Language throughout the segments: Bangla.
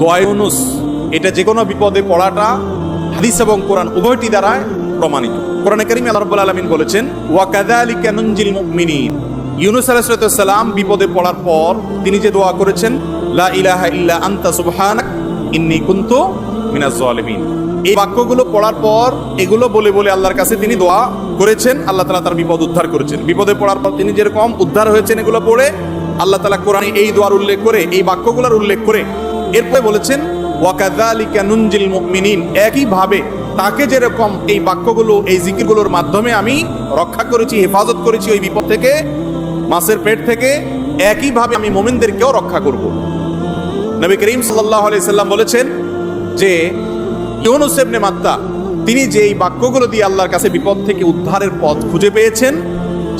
দোয়া ইউনুস এটা যে কোনো বিপদে পড়াটা হাদিস এবং কোরআন উভয়টি দ্বারায় প্রমাণিত। কোরআনে কারিমে আল্লাহ রাব্বুল আলামিন বলেছেন, ওয়া কাযালিকা নুনজিল মুমিনিন। ইউনুস আলাইহিস সালাম বিপদে পড়ার পর তিনি যে দোয়া করেছেন, লা ইলাহা ইল্লা আনতা সুবহানাক, ইন্নী কুনতু মিনাজ জালিমিন এই বাক্যগুলো পড়ার পর এগুলো বলে বলে আল্লাহর কাছে তিনি দোয়া করেছেন, আল্লাহ তালা তার বিপদ উদ্ধার করেছেন। বিপদে পড়ার পর তিনি যেরকম উদ্ধার হয়েছেন এগুলো পড়ে, আল্লাহ তালা কোরআনে এই দোয়ার উল্লেখ করে, এই বাক্যগুলোর উল্লেখ করে এরপরে বলেছেন ওয়াকাদালিকা নুনজিল মুমিনিন। একইভাবে তাকে যেরকম এই বাক্যগুলো, এই জিকিরগুলোর মাধ্যমে আমি রক্ষা করেছি, হেফাজত করেছি ওই বিপদ থেকে, মাছের পেট থেকে, একইভাবে আমি মোমিনদেরকেও রক্ষা করব। নবী করিম সাল্লাহ সাল্লাম বলেছেন যে, ইউনুস ইবনে মাত্তা, তিনি যে এই বাক্যগুলো দিয়ে আল্লাহর কাছে বিপদ থেকে উদ্ধারের পথ খুঁজে পেয়েছেন,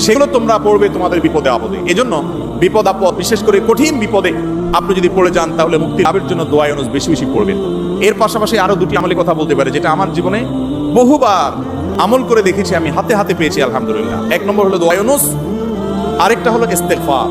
সেগুলো তোমরা পড়বে তোমাদের বিপদে আপদে এজন্য বিপদ আপদ, বিশেষ করে কঠিন বিপদে আপনি যদি পড়ে যান, তাহলে মুক্তি লাভের জন্য দোয়া ইউনুস বেশি বেশি পড়বেন। এর পাশাপাশি আরও দুটি আমলের কথা বলতে পারে, যেটা আমার জীবনে বহুবার আমল করে দেখেছি, আমি হাতে হাতে পেয়েছি, আলহামদুলিল্লাহ। এক নম্বর হলো দোয়া ইউনুস আরেকটা হলো ইস্তেগফার।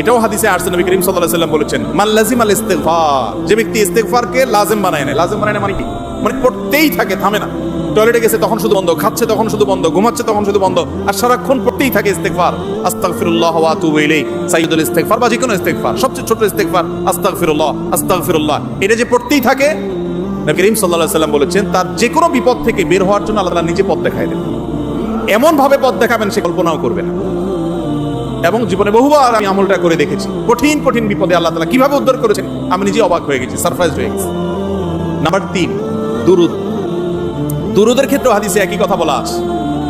এটাও হাদিসে আসছে নবী করিম আলাইহি সাল্লাম বলেছেন, মান লাজিম আল ইস্তেগফার যে ব্যক্তি ইস্তেগফারকে লাজিম বানায় না লাজেম বানায় মানে কি? মানে পড়তেই থাকে, থামে না। টয়লেটে গেছে তখন শুধু বন্ধ, খাচ্ছে তখন শুধু বন্ধ, ঘুমাচ্ছে তখন শুধু বন্ধ, আর সারাক্ষণ পড়তেই থাকে ইস্তেগফার। আস্তাগফিরুল্লাহ ওয়া আতুবু ইলাইহি, সাইয়্যিদুল ইস্তেগফার বা যে কোনো ইস্তেগফার, সবচেয়ে ছোট ইস্তেগফার, আস্তাগফিরুল্লাহ আস্তাগফিরুল্লাহ। এটা যে পড়তেই থাকে, নবী করিম সাল্লাল্লাহু আলাইহি সাল্লাম বলেছেন, তার যে কোনো বিপদ থেকে বের হওয়ার জন্য আল্লাহ তাআলা নিজে পথ দেখায় দেন। এমন ভাবে পথ দেখাবেন, সে কল্পনাও করবে না। এবং জীবনে বহুবার আমি আমলটা করে দেখেছি, কঠিন কঠিন বিপদে আল্লাহ তালা কীভাবে উদ্ধার করেছেন, আমি নিজে অবাক হয়ে গেছি সারপ্রাইজ হয়ে গেছি। নাম্বার তিন দুরুদ। দুরুদের ক্ষেত্রে হাদিসে একই কথা বলা আছে।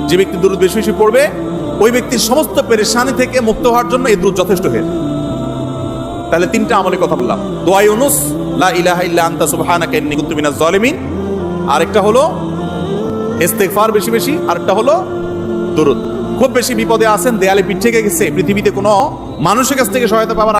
যে ব্যক্তি দুরুদ বেশি বেশি পড়বে, ওই ব্যক্তির সমস্ত পেরেশানি থেকে মুক্ত হওয়ার জন্য এই দুরুদ যথেষ্ট হয়ে তাহলে তিনটা আমলের কথা বললাম। দোয়া ইউনুস লা ইলাহা ইল্লা আনতা সুবহানাকা ইন্নী কুনতু মিনাজ জালিমিন। আরেকটা হলো বেশি বেশি, আরেকটা হলো দুরুদ। খুব বেশি বিপদে আছেন, দেয়ালে পিঠ থেকে গেছে, পৃথিবীতে কোনো মানুষের কাছ থেকে সহায়তা পাওয়ার